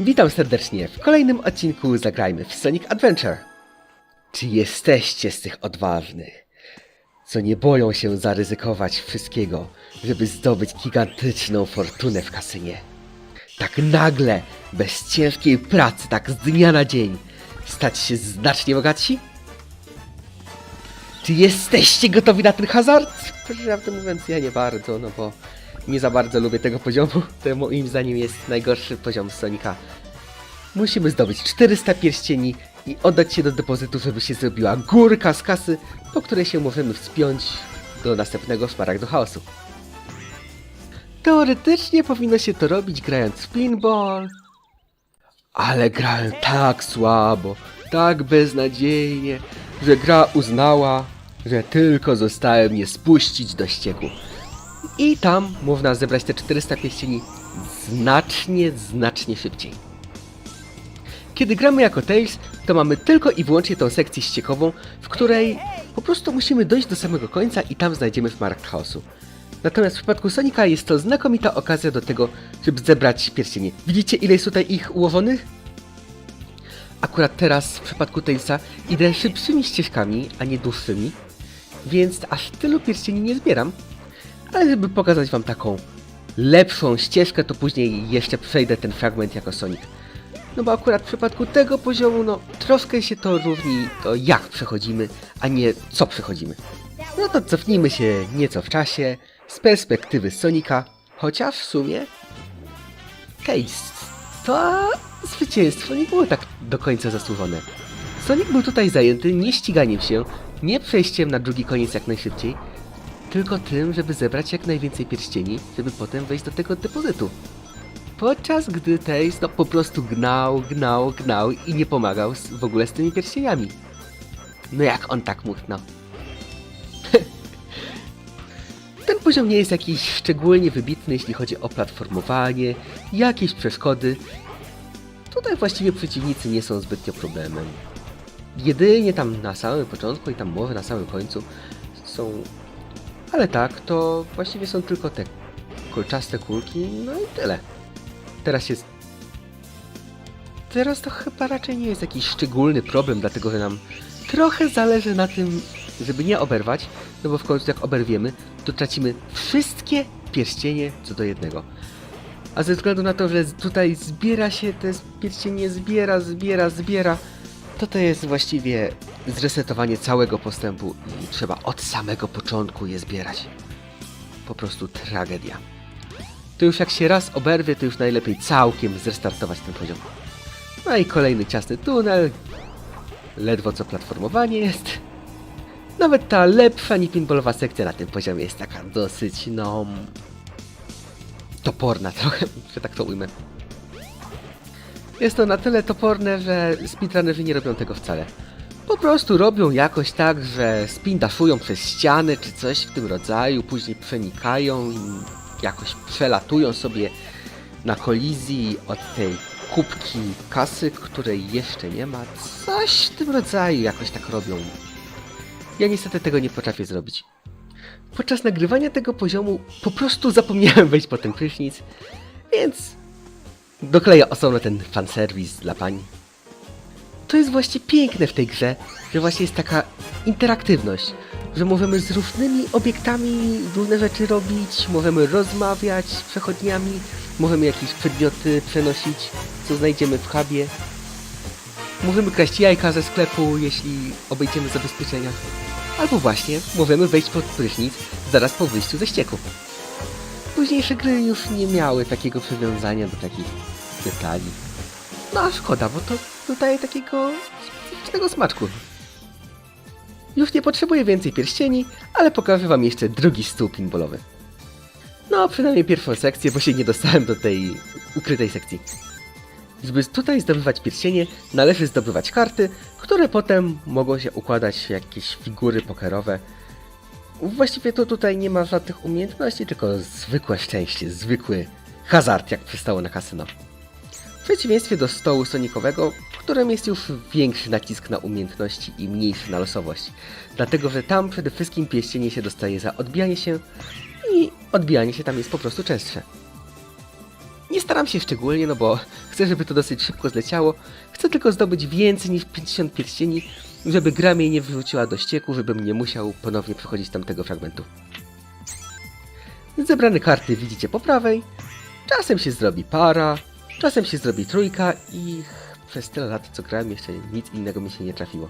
Witam serdecznie w kolejnym odcinku Zagrajmy w Sonic Adventure. Czy jesteście z tych odważnych, co nie boją się zaryzykować wszystkiego, żeby zdobyć gigantyczną fortunę w kasynie? Tak nagle, bez ciężkiej pracy, tak z dnia na dzień, stać się znacznie bogatsi? Czy jesteście gotowi na ten hazard? Prawdę mówiąc, ja nie bardzo, no bo nie za bardzo lubię tego poziomu. To moim zdaniem jest najgorszy poziom Sonika. Musimy zdobyć 400 pierścieni i oddać się do depozytu, żeby się zrobiła górka z kasy, po której się możemy wspiąć do następnego szmaragdu chaosu. Teoretycznie powinno się to robić grając w pinball, ale grałem tak słabo, tak beznadziejnie, że gra uznała, że tylko zostaje mnie spuścić do ścieku. I tam można zebrać te 400 pierścieni znacznie, znacznie szybciej. Kiedy gramy jako Tails, to mamy tylko i wyłącznie tą sekcję ściekową, w której po prostu musimy dojść do samego końca i tam znajdziemy Smaragd Chaosu. Natomiast w przypadku Sonika jest to znakomita okazja do tego, żeby zebrać pierścienie. Widzicie ile jest tutaj ich ułożonych? Akurat teraz w przypadku Tailsa idę szybszymi ścieżkami, a nie dłuższymi, więc aż tylu pierścieni nie zbieram. Ale żeby pokazać wam taką lepszą ścieżkę, to później jeszcze przejdę ten fragment jako Sonic. No bo akurat w przypadku tego poziomu, no troszkę się to różni to jak przechodzimy, a nie co przechodzimy. No to cofnijmy się nieco w czasie, z perspektywy Sonika, chociaż w sumie Tails, to zwycięstwo nie było tak do końca zasłużone. Sonic był tutaj zajęty nie ściganiem się, nie przejściem na drugi koniec jak najszybciej, tylko tym, żeby zebrać jak najwięcej pierścieni, żeby potem wejść do tego depozytu. Podczas gdy Tails no po prostu gnał, gnał, gnał i nie pomagał z, w ogóle z tymi pierścieniami. No jak on tak mógł, no. Ten poziom nie jest jakiś szczególnie wybitny, jeśli chodzi o platformowanie, jakieś przeszkody. Tutaj właściwie przeciwnicy nie są zbytnio problemem. Jedynie tam na samym początku i tam może na samym końcu są... Ale tak, to właściwie są tylko te kolczaste kulki, no i tyle. Teraz jest... Teraz to chyba raczej nie jest jakiś szczególny problem, dlatego że nam trochę zależy na tym, żeby nie oberwać, no bo w końcu jak oberwiemy, to tracimy wszystkie pierścienie co do jednego. A ze względu na to, że tutaj zbiera się te pierścienie, zbiera, zbiera, zbiera, to to jest właściwie zresetowanie całego postępu i trzeba od samego początku je zbierać. Po prostu tragedia. To już jak się raz oberwie, to już najlepiej całkiem zrestartować ten poziom. No i kolejny ciasny tunel. Ledwo co platformowanie jest. Nawet ta lepsza niż pinballowa sekcja na tym poziomie jest taka dosyć, no... toporna trochę, że tak to ujmę. Jest to na tyle toporne, że speedrunnerzy nie robią tego wcale. Po prostu robią jakoś tak, że spindaszują przez ściany czy coś w tym rodzaju, później przenikają i jakoś przelatują sobie na kolizji od tej kubki kasy, której jeszcze nie ma. Coś w tym rodzaju jakoś tak robią. Ja niestety tego nie potrafię zrobić. Podczas nagrywania tego poziomu po prostu zapomniałem wejść po ten prysznic, więc dokleję osobno ten fanserwis dla pań. To jest właśnie piękne w tej grze, że właśnie jest taka interaktywność, że możemy z różnymi obiektami różne rzeczy robić, możemy rozmawiać z przechodniami, możemy jakieś przedmioty przenosić, co znajdziemy w hubie. Możemy kraść jajka ze sklepu, jeśli obejdziemy zabezpieczenia. Albo właśnie możemy wejść pod prysznic zaraz po wyjściu ze ścieku. Późniejsze gry już nie miały takiego przywiązania do takich No a szkoda, bo to dodaje takiego specyficznego smaczku. Już nie potrzebuję więcej pierścieni, ale pokażę wam jeszcze drugi stół pinballowy. No, przynajmniej pierwszą sekcję, bo się nie dostałem do tej ukrytej sekcji. Żeby tutaj zdobywać pierścienie, należy zdobywać karty, które potem mogą się układać w jakieś figury pokerowe. Właściwie to tutaj nie ma żadnych umiejętności, tylko zwykłe szczęście, zwykły hazard, jak przystało na kasyno. W przeciwieństwie do stołu sonikowego, w którym jest już większy nacisk na umiejętności i mniejszy na losowość. Dlatego, że tam przede wszystkim pierścienie się dostaje za odbijanie się i odbijanie się tam jest po prostu częstsze. Nie staram się szczególnie, no bo chcę, żeby to dosyć szybko zleciało. Chcę tylko zdobyć więcej niż 50 pierścieni, żeby gra mnie nie wyrzuciła do ścieku, żebym nie musiał ponownie przechodzić tamtego fragmentu. Zebrane karty widzicie po prawej. Czasem się zrobi para, czasem się zrobi trójka i przez tyle lat co grałem jeszcze nic innego mi się nie trafiło.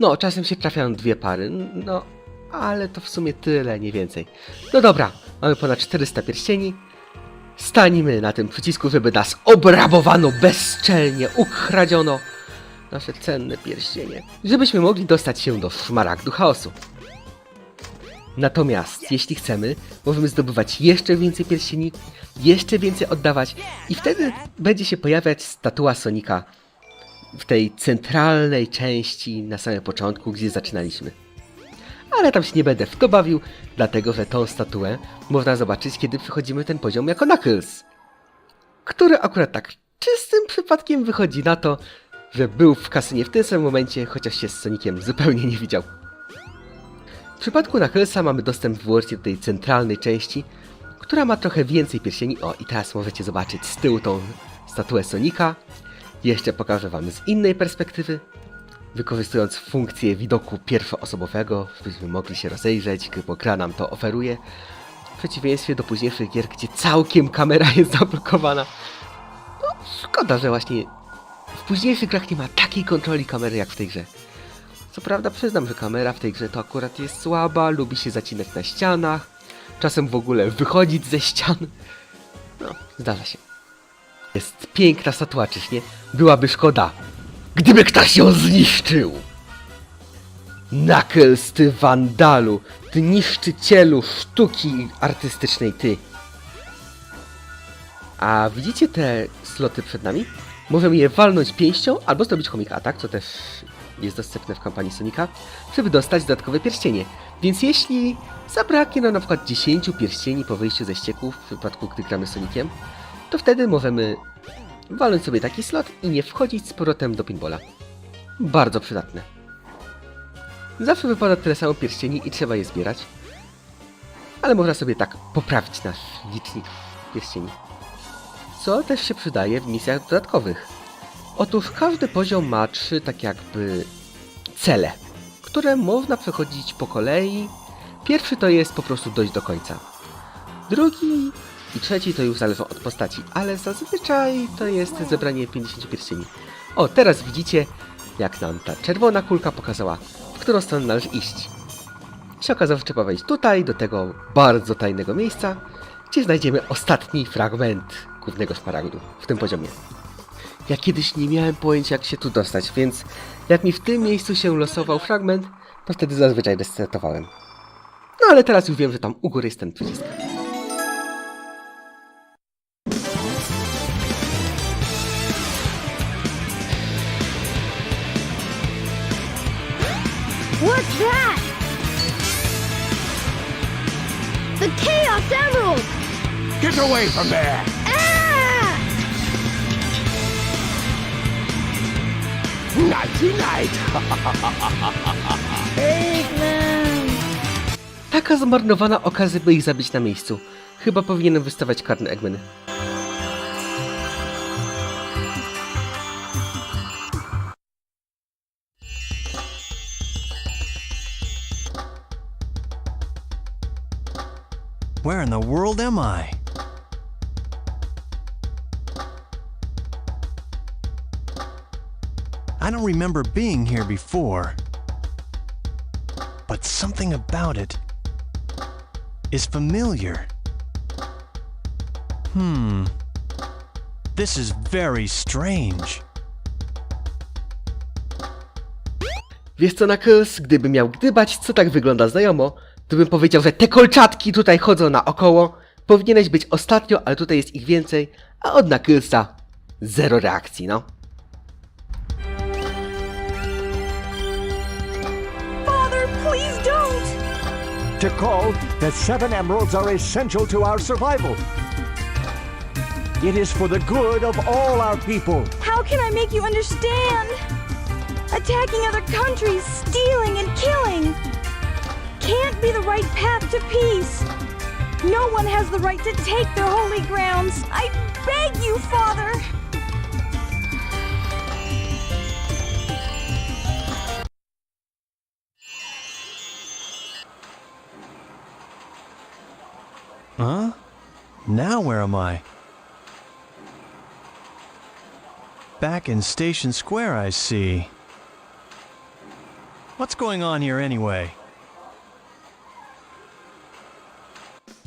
No, czasem się trafiają dwie pary, no, ale to w sumie tyle, nie więcej. No dobra, mamy ponad 400 pierścieni. Stańmy na tym przycisku, żeby nas obrabowano bezczelnie, ukradziono nasze cenne pierścienie, żebyśmy mogli dostać się do szmaragdu chaosu. Natomiast, jeśli chcemy, możemy zdobywać jeszcze więcej pierścieni, jeszcze więcej oddawać i wtedy będzie się pojawiać statua Sonika w tej centralnej części na samym początku, gdzie zaczynaliśmy. Ale tam się nie będę w to bawił, dlatego że tą statuę można zobaczyć, kiedy przechodzimy ten poziom jako Knuckles, który akurat tak czystym przypadkiem wychodzi na to, że był w kasynie w tym samym momencie, chociaż się z Sonikiem zupełnie nie widział. Przypadku Knucklesa mamy dostęp wyłącznie do tej centralnej części, która ma trochę więcej pierścieni. O, i teraz możecie zobaczyć z tyłu tą statuę Sonika. Jeszcze pokażę wam z innej perspektywy, wykorzystując funkcję widoku pierwszoosobowego, żebyśmy mogli się rozejrzeć, bo gra nam to oferuje. W przeciwieństwie do późniejszych gier, gdzie całkiem kamera jest zablokowana. No, szkoda, że właśnie w późniejszych grach nie ma takiej kontroli kamery jak w tej grze. Co prawda przyznam, że kamera w tej grze to akurat jest słaba, lubi się zacinać na ścianach, czasem w ogóle wychodzić ze ścian. No, zdarza się. Jest piękna statua, czyż nie? Byłaby szkoda, gdyby ktoś ją zniszczył. Knuckles, ty wandalu, ty niszczycielu sztuki artystycznej, ty. A widzicie te sloty przed nami? Możemy je walnąć pięścią albo zrobić komik atak, co też jest dostępne w kampanii Sonika, żeby dostać dodatkowe pierścienie. Więc jeśli zabraknie nam na przykład 10 pierścieni po wyjściu ze ścieków, w przypadku gdy gramy Sonikiem, to wtedy możemy walnąć sobie taki slot i nie wchodzić z powrotem do pinbola. Bardzo przydatne. Zawsze wypada tyle samo pierścieni i trzeba je zbierać. Ale można sobie tak poprawić nasz licznik pierścieni. Co też się przydaje w misjach dodatkowych. Otóż każdy poziom ma trzy tak jakby cele, które można przechodzić po kolei. Pierwszy to jest po prostu dojść do końca. Drugi i trzeci to już zależą od postaci, ale zazwyczaj to jest zebranie 50 pierścieni. O, teraz widzicie, jak nam ta czerwona kulka pokazała, w którą stronę należy iść. Się okazało, że trzeba wejść tutaj, do tego bardzo tajnego miejsca, gdzie znajdziemy ostatni fragment głównego szmaragdu w tym poziomie. Ja kiedyś nie miałem pojęcia, jak się tu dostać, więc jak mi w tym miejscu się losował fragment, to wtedy zazwyczaj restartowałem. No ale teraz już wiem, że tam u góry jest ten przycisk. What's that? The Chaos Emerald! Get away from there! Nighty night! Eggman! Taka zmarnowana okazja, by ich zabić na miejscu. Chyba powinienem wystawiać karne Eggmany. Where in the world am I? I don't remember being here before. But something about it is familiar. Hmm. This is very strange. Wiesz co, Knuckles, gdyby miał gdybać, co tak wygląda znajomo, to bym powiedział, że te kolczatki tutaj chodzą naokoło. Powinieneś być ostatnio, ale tutaj jest ich więcej, a od Knucklesa zero reakcji, no. To call, the seven emeralds are essential to our survival. It is for the good of all our people. How can I make you understand? Attacking other countries, stealing and killing can't be the right path to peace. No one has the right to take their holy grounds. I beg you, Father. Now where am I? Back in Station Square, I see. What's going on here anyway?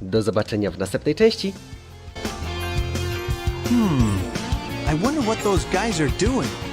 Do zobaczenia w następnej części. Hmm. I wonder what those guys are doing.